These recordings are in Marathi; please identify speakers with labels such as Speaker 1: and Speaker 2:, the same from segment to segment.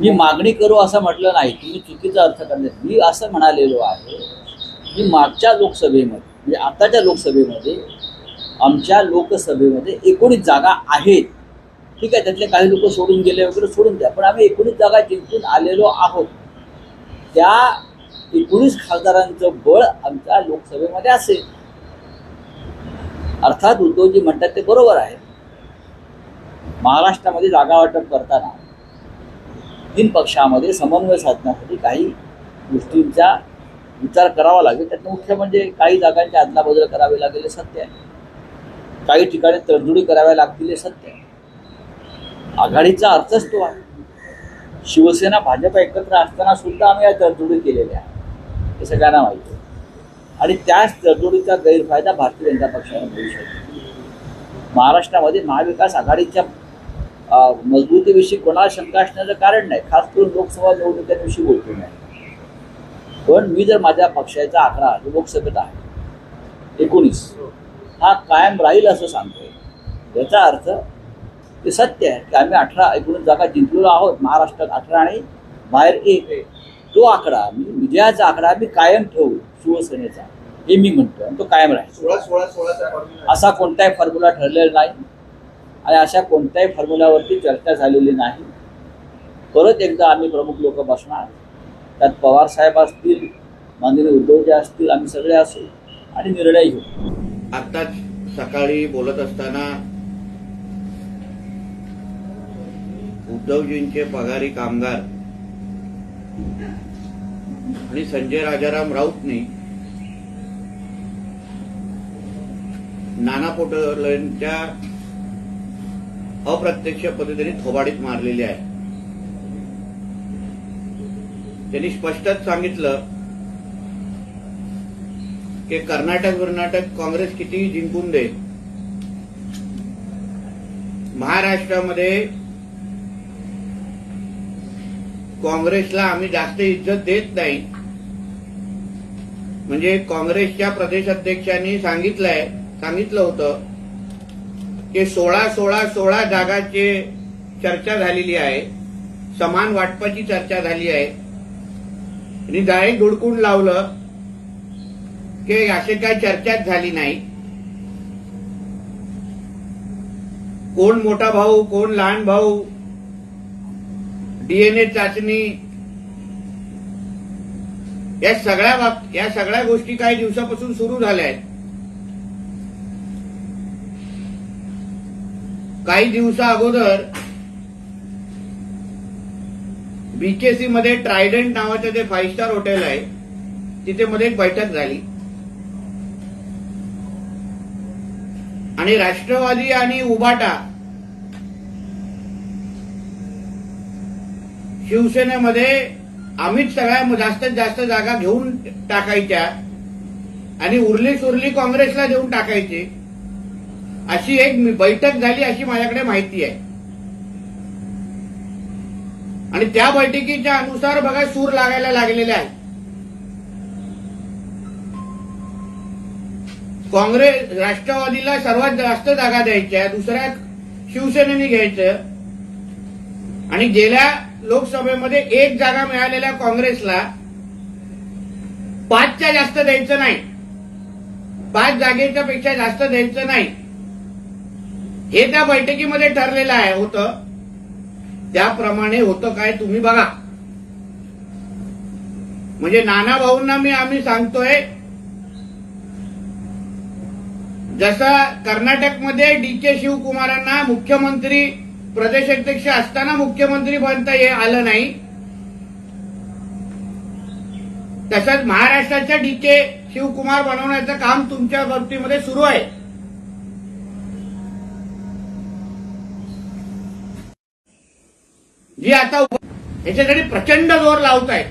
Speaker 1: मी मागणी करू असं म्हटलं नाही. तुम्ही चुकीचा अर्थ करण्यात मी असं म्हणालेलो आहे की मागच्या लोकसभेमध्ये म्हणजे आताच्या लोकसभेमध्ये आमच्या लोकसभेमध्ये एकोणीस जागा आहेत. ठीक आहे त्यातले काही लोक सोडून गेले वगैरे सोडून द्या पण आम्ही एकोणीस जागा जिंकून आलेलो आहोत. त्या एकोणीस खासदारांचं बळ आमच्या लोकसभेमध्ये असेल. अर्थात उद्धवजी म्हणतात ते बरोबर आहे. महाराष्ट्रामध्ये जागा वाटप करताना तीन पक्षामध्ये समन्वय साधण्यासाठी काही गोष्टींचा विचार करावा लागेल. त्यात मुख्य म्हणजे काही जागांची अदलाबदल करावी लागेल हे सत्य आहे. काही ठिकाणी तडजोडी कराव्या लागतील हे सत्य आहे. आघाडीचा अर्थच तो आहे. शिवसेना भाजप एकत्र असताना सुद्धा आम्ही या तडजोडी केलेल्या आहेत. हे सगळ्यांना माहिती आहे. आणि त्याच तडजोडीचा गैरफायदा भारतीय जनता पक्षाने घेऊ शकतो. महाराष्ट्रामध्ये महाविकास आघाडीच्या मजबूतीविषयी कोणाला शंका असण्याचं कारण नाही. खास करून लोकसभा निवडणुकीविषयी बोलतो नाही पण मी जर माझ्या पक्षाचा आकडा जो लोकसभेत आहे एकोणीस हा कायम राहील असं सांगतोय. याचा अर्थ ते सत्य आहे की आम्ही अठरा एकोणीस जागा जिंकलेलो आहोत महाराष्ट्रात अठरा आणि बाहेर एक. तो आकडा मी विजयाचा आकडा मी कायम ठेवू शिवसेनेचा हे मी म्हणतो आणि तो कायम राहील.
Speaker 2: सोळा सोळा
Speaker 1: असा कोणताही फॉर्म्युला ठरलेला नाही. आणि अशा कोणत्याही फॉर्म्युल्यावरती चर्चा झालेली नाही. परत एकदा आम्ही प्रमुख लोक बसणार. त्यात पवार साहेब असतील माननीय उद्धवजी असतील आम्ही सगळे असू आणि निर्णय घेऊ.
Speaker 3: आत्ताच सकाळी बोलत असताना उद्धवजींचे पगारी कामगार आणि संजय राजाराम राऊतनी नाना पटोलेंच्या अप्रत्यक्ष पद्धतीने थोबाडीत मारलेले आहे. त्यांनी स्पष्टच सांगितलं की कर्नाटक कर्नाटक काँग्रेस कितीही जिंकून दे महाराष्ट्रामध्ये काँग्रेसला आम्ही जास्त इज्जत देत नाही. म्हणजे काँग्रेसच्या प्रदेशाध्यक्षांनी सांगितलंय सांगितलं होतं की सोळा सोळा सोळा जागाचे चर्चा झालेली आहे. समान वाटपाची चर्चा झाली आहे. आणि जाळी धुडकून लावलं की असे काय चर्चाच झाली नाही. कोण मोठा भाऊ कोण लहान भाऊ डीएनए चाचणी या सगळ्या बाब या सगळ्या गोष्टी काही दिवसापासून सुरू झाल्या आहेत. काही दिवसा अगोदर बीकेसी मध्ये ट्रायडंट नावाचं जे फाईव्ह स्टार हॉटेल आहे तिथे मध्ये एक बैठक झाली. आणि राष्ट्रवादी आणि उबाटा शिवसेनेमध्ये आम्हीच सगळ्या जास्तीत जास्त जागा घेऊन टाकायच्या आणि उरली सुरली काँग्रेसला देऊन टाकायची. अशी एक बैठक झाली अशी माझ्याकडे माहिती आहे. आणि त्या बैठकीच्या अनुसार बघा सूर लागायला लागलेले आहे काँग्रेस राष्ट्रवादीला सर्वात जास्त जागा द्यायच्या दुसऱ्या शिवसेनेने घ्यायचं. आणि गेल्या लोकसभेमध्ये एक जागा मिळालेल्या काँग्रेसला पाचच्या जास्त द्यायचं नाही. पाच जागेच्या पेक्षा जास्त द्यायचं नाही. हे त्या बैठकीमध्ये ठरलेलं आहे होतं. त्याप्रमाणे होतं काय तुम्ही बघा. म्हणजे नाना भाऊंना मी आम्ही सांगतोय जसं कर्नाटकमध्ये डी के शिवकुमारांना मुख्यमंत्री प्रदेशाध्यक्ष असताना मुख्यमंत्री बनता हे आलं नाही. तसंच महाराष्ट्राच्या डी के शिवकुमार बनवण्याचं काम तुमच्या बाबतीमध्ये सुरू आहे. जी आता याच्यासाठी प्रचंड जोर लावत आहे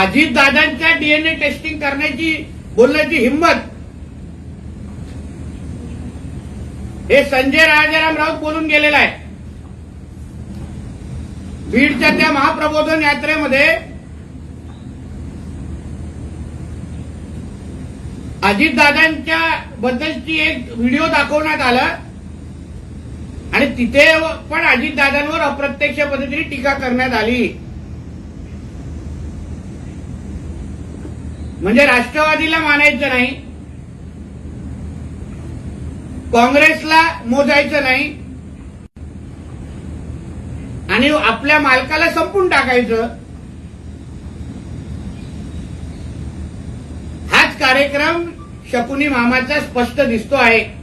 Speaker 3: अजितदादांच्या डीएनए टेस्टिंग करण्याची बोलण्याची हिंमत. हे संजय राजाराम राऊत बोलून गेलेला आहे. बीडच्या त्या महाप्रबोधन यात्रेमध्ये अजितदादांच्या बद्दलची एक व्हिडिओ दाखवण्यात आला. आणि तिथे पण अजितदादांवर अप्रत्यक्ष पद्धतीने टीका करण्यात आली. म्हणजे राष्ट्रवादीला मानायचं नाही. काँग्रेसला मोजायचं नाही. आणि आपल्या मालकाला संपून टाकायचं. हाच कार्यक्रम शकुनी मामाचा स्पष्ट दिसतो आहे.